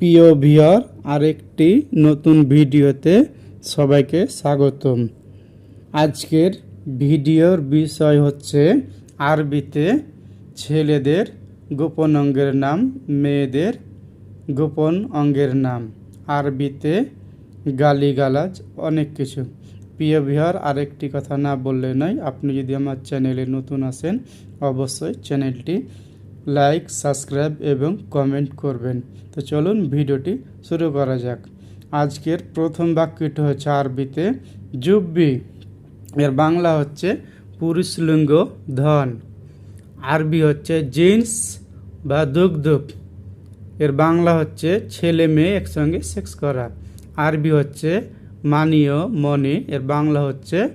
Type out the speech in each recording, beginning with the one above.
প্রিয় ভিওর আরেকটি নতুন ভিডিওতে সবাইকে স্বাগতম। আজকের ভিডিওর বিষয় হচ্ছে আরবিতে ছেলেদের গোপন অঙ্গের নাম, মেয়েদের গোপন অঙ্গের নাম। আরবিতে গালিগালাজ, অনেক কিছু। প্রিয় বিহার আরেকটি কথা না বললে নয়, আপনি যদি আমার চ্যানেলে নতুন আসেন, অবশ্যই চ্যানেলটি লাইক, সাবস্ক্রাইব এবং কমেন্ট করবেন। তো চলুন ভিডিওটি শুরু করা যাক। আজকের প্রথম বাক্যটি হচ্ছে আরবিতে জুব্বি এর বাংলা হচ্ছে পুরুষলিঙ্গ ধন। আরবি হচ্ছে, জিন্স বা দুগ্ধুক এর বাংলা হচ্ছে, ছেলে মেয়ে একসঙ্গে সেক্স করা। আরবি হচ্ছে মানীয় মনে। এর বাংলা হচ্ছে,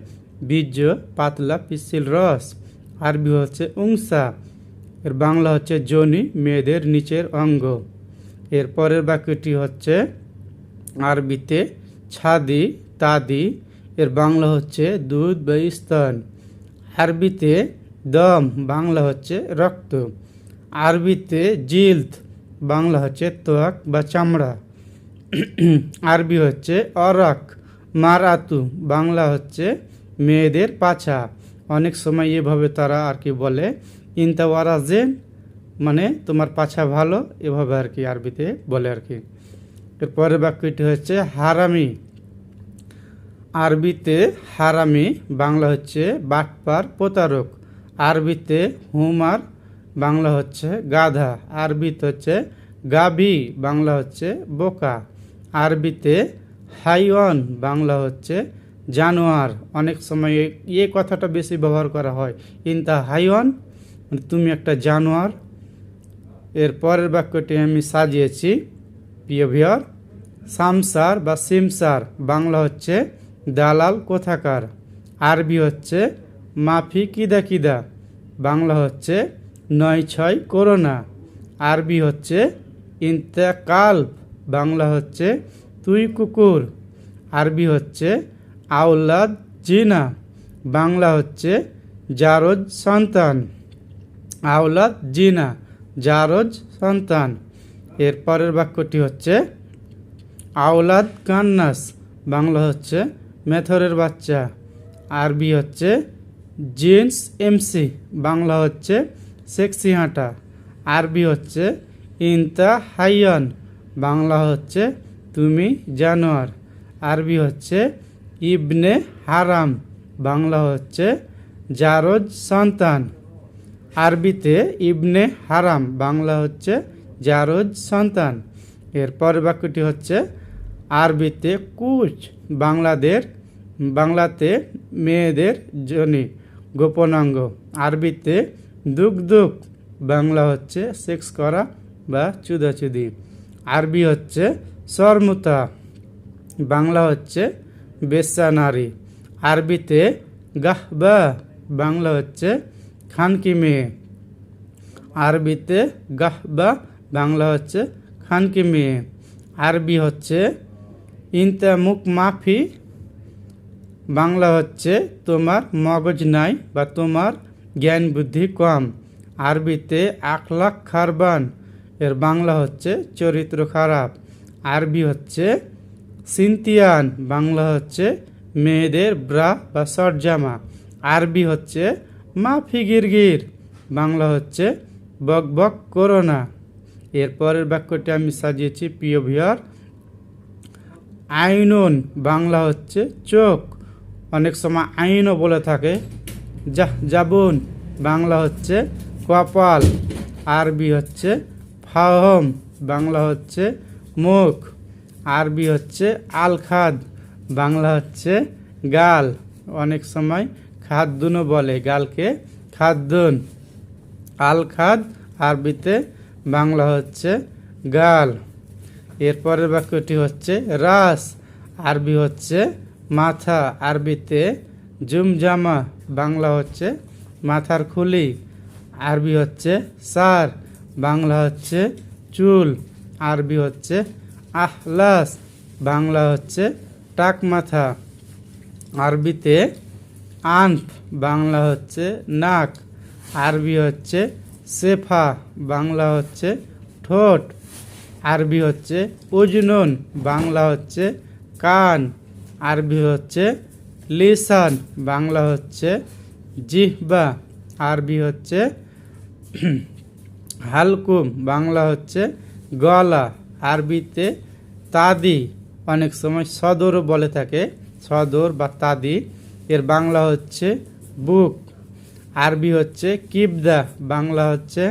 বীর্য পাতলা পিসিল রস। আরবি হচ্ছে, উংসা। এর বাংলা হচ্ছে জনি, মেয়েদের নিচের অঙ্গ। এর পরের বাক্যটি হচ্ছে আরবিতে ছাদি, তাদি। এর বাংলা হচ্ছে দুধ বা স্তন। আরবিতে দম, বাংলা হচ্ছে রক্ত। আরবিতে জিলদ বাংলা হচ্ছে তোয়াক বা চামড়া। আরবি হচ্ছে অরাক, মারাতু, বাংলা হচ্ছে মেয়েদের পাছা। অনেক সময় এভাবে তারা আর কি বলে ইন্তাওয়ারাজেন মানে তোমার পাছা ভালো, এভাবে আর কি আরবিতে বলে আর কি। এরপরের বাক্যটি হচ্ছে হারামি। আরবিতে হারামি, বাংলা হচ্ছে বাটপার প্রতারক। আরবিতে হুমার, বাংলা হচ্ছে গাধা। আরবিতে হচ্ছে গাভি, বাংলা হচ্ছে বোকা। আরবিতে হাইওয়ান, বাংলা হচ্ছে জানোয়ার। অনেক সময় এ- কথাটা বেশি ব্যবহার করা হয়। ইনতা হাইওয়ান মানে তুমি একটা জানোয়ার। এর পরের বাক্যটি আমি সাজিয়েছি, প্রিয় ভিয়র সামসার বা সিমসার, বাংলা হচ্ছে দালাল কোথাকার। আরবি হচ্ছে মাফি কিদা কিদা। বাংলা হচ্ছে নয় ছয় করোনা। আরবি হচ্ছে ইন্তেকাল। বাংলা হচ্ছে তুই কুকুর। আরবি হচ্ছে আউলাদ জিনা। বাংলা হচ্ছে জারজ সন্তান। আওলাদ, জিনা, জারজ, সন্তান। এর পরের বাক্যটি হচ্ছে, আওলাদ কান্নাস, বাংলা হচ্ছে মেথরের বাচ্চা। আরবি হচ্ছে জিন্স এমসি, বাংলা হচ্ছে সেক্সি হাঁটা। আরবি হচ্ছে ইনতা হাইয়ন, বাংলা হচ্ছে তুমি জানোয়ার। আরবি হচ্ছে ইবনে হারাম, বাংলা হচ্ছে জারজ সন্তান। আরবিতে ইবনে হারাম, বাংলা হচ্ছে জারজ সন্তান। এর পরের বাক্যটি হচ্ছে আরবিতে কুচ, বাংলাদের, বাংলাতে মেয়েদের জনি, গোপনাঙ্গ। আরবিতে দুক দুক বাংলা হচ্ছে সেক্স করা বা চুদাচুদি। আরবি হচ্ছে সরমুতা, বাংলা হচ্ছে বেশ্যা নারী আরবিতে গাহবা, বাংলা হচ্ছে খানকি মেয়ে আরবিতে গাহ বা বাংলা হচ্ছে খানকি মেয়ে আরবি হচ্ছে ইন্তামুক মাফি। বাংলা হচ্ছে তোমার মগজ নাই বা তোমার জ্ঞান বুদ্ধি কম। আরবিতে আখলাখ খারবান। এর বাংলা হচ্ছে চরিত্র খারাপ। আরবি হচ্ছে সিনতিয়ান। বাংলা হচ্ছে মেয়েদের ব্রা বা শর্ট জামা আরবি হচ্ছে মা ফিগিরগির বাংলা হচ্ছে বক বক করো না। এর পরের বাক্যটি আমি সাজিয়েছি, প্রিয় ভিয়ার আইনুন, বাংলা হচ্ছে চোখ। অনেক সময় আইনও বলে থাকে যা যাবুন। বাংলা হচ্ছে কপাল। আরবি হচ্ছে ফাহম। বাংলা হচ্ছে মুখ। আরবি হচ্ছে আলখাদ। বাংলা হচ্ছে গাল। অনেক সময় খাদ্যুনও বলে গালকে। খাদ্যুন আল খাদ আরবিতে বাংলা হচ্ছে গাল। এরপরের বাক্যটি হচ্ছে রাস, আরবি হচ্ছে মাথা, আরবিতে জুমজামা, বাংলা হচ্ছে মাথার খুলি, আরবি হচ্ছে সার, বাংলা হচ্ছে চুল, আরবি হচ্ছে আহলাস, বাংলা হচ্ছে টাক মাথা। আরবিতে আন্থ, বাংলা হচ্ছে নাক, আরবি হচ্ছে সেফা, বাংলা হচ্ছে ঠোঁট, আরবি হচ্ছে উজনুন, বাংলা হচ্ছে কান, আরবি হচ্ছে লিসান, বাংলা হচ্ছে জিহ্বা, আরবি হচ্ছে হালকুম, বাংলা হচ্ছে গলা, আরবিতে তাদি, অনেক সময় সদরও বলে থাকে, সদর বা তাদি। এর বাংলা হচ্ছে বুক, আরবি হচ্ছে কিবদা, বাংলা হচ্ছে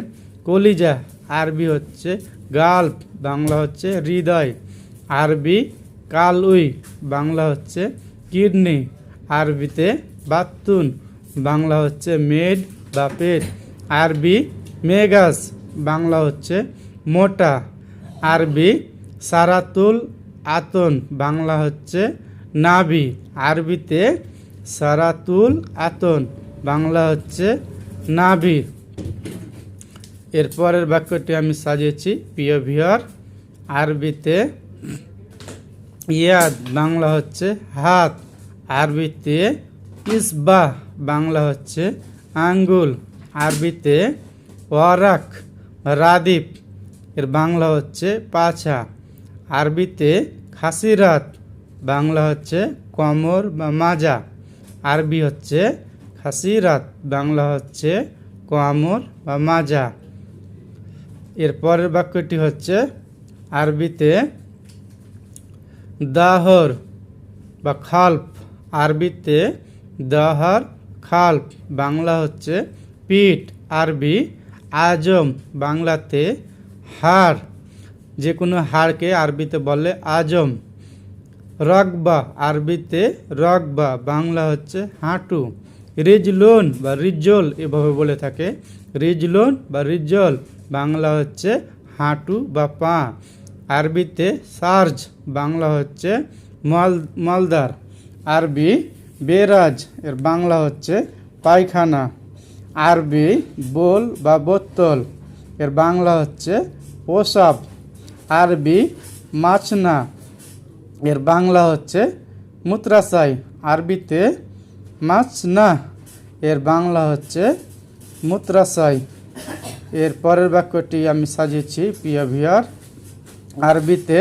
কলিজা, আরবি হচ্ছে গাল্প, বাংলা হচ্ছে হৃদয়, আরবি কালউই বাংলা হচ্ছে কিডনি, আরবিতে বাতুন, বাংলা হচ্ছে মেড বা পেট, আরবি মেগাস, বাংলা হচ্ছে মোটা, আরবি সারাতুল আতন, বাংলা হচ্ছে নাভি, আরবিতে সারাতুল আতন, বাংলা হচ্ছে নাভি এরপরের বাক্যটি আমি সাজিয়েছি, প্রিয় আরবিতে ইয়াদ, বাংলা হচ্ছে হাত, আরবিতে ইসবাহ, বাংলা হচ্ছে আঙ্গুল, আরবিতে ওয়ারাক রাদীপ এর বাংলা হচ্ছে পাছা, আরবিতে খাসিরাত, বাংলা হচ্ছে কমর বা মাজা। আরবি হচ্ছে খাসিরাত, বাংলা হচ্ছে কোয়ামর বা মাজা। এর পরের বাক্যটি হচ্ছে আরবিতে দাহর বা খাল্প আরবিতে দাহর খাল্প বাংলা হচ্ছে পিঠ। আরবি আজম, বাংলাতে হাড়। যে কোনো হাড়কে আরবিতে বলে আজম। রগবা, আরবিতে রগবা, বাংলা হচ্ছে হাঁটু। রিজলোন বা রিজল এভাবে বলে থাকে। রিজলোন বা রিজল, বাংলা হচ্ছে হাঁটু বা পা। আরবিতে সার্জ, বাংলা হচ্ছে মাল, মালদার। আরবি বেরাজ, এর বাংলা হচ্ছে পায়খানা। আরবি বোল বা বোতল, এর বাংলা হচ্ছে পোশাব আরবি মাছনা এর বাংলা হচ্ছে মুত্রাসাই আরবিতে মাছ মাছনা, এর বাংলা হচ্ছে মুত্রাসাই এর পরের বাক্যটি আমি সাজিয়েছি, প্রিয় ভিয়ার আরবিতে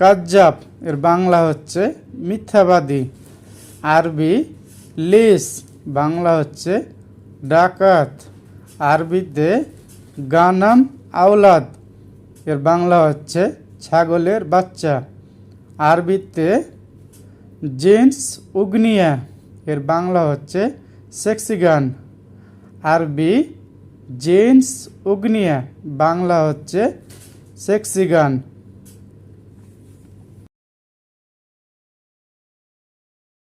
কাজ্জাব, এর বাংলা হচ্ছে মিথ্যাবাদী। আরবি লিস, বাংলা হচ্ছে ডাকাত। আরবিতে গানাম আওলাদ, এর বাংলা হচ্ছে ছাগলের বাচ্চা। আরবিতে জেন্স উগনিয়া এর বাংলা হচ্ছে সেক্সিগান। আরবি জেন্স উগনিয়া বাংলা হচ্ছে সেক্সি গান